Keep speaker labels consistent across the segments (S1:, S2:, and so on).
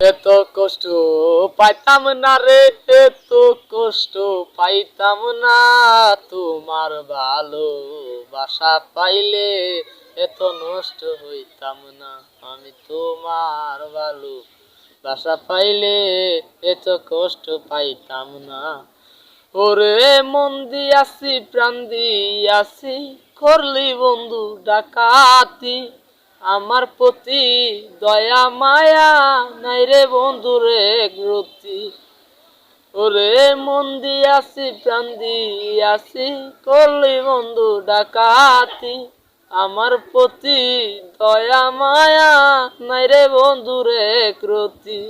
S1: এত কষ্ট পাইতাম না রে এত কষ্ট পাইতাম না। তোমার ভালো বাসা পাইলে এত নষ্ট হইতাম না। আমি তোমার ভালো বাসা পাইলে এত কষ্ট পাইতাম না। ওরে মন দিয়াছি, প্রাণ দিয়াছি, করলি বন্ধু ডাকাতি। আমার প্রতি দয়া, মায়া নাই রে বন্ধু রে গ্রতি। ওরে মন দিয়াছি, প্রাণ দিয়াছি, করলি বন্ধু ডাকাতি। আমার প্রতি দয়া, মায়া নাই রে বন্ধু রে ক্রতি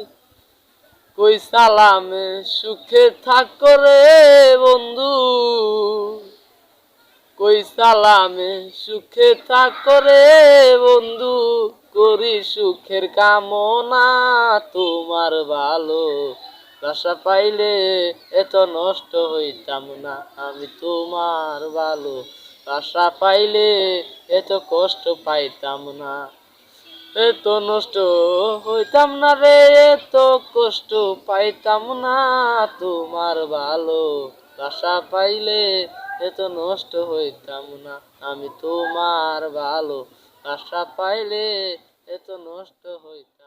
S1: কই সালামে সুখে থাক রে বন্ধু। সালামে সুখে থাক রে বন্ধু, করি সুখের কামনা তোমার ভালো। বাসা পাইলে এত নষ্ট হইতাম না, আমি তোমার ভালো। বাসা পাইলে এত কষ্ট পাইতাম না, এত নষ্ট হইতাম না রে, এত কষ্ট পাইতাম না, তোমার ভালো। বাসা পাইলে এত নষ্ট হইতাম না। আমি তোমার ভালো। বাসা পাইলে এত নষ্ট হইতাম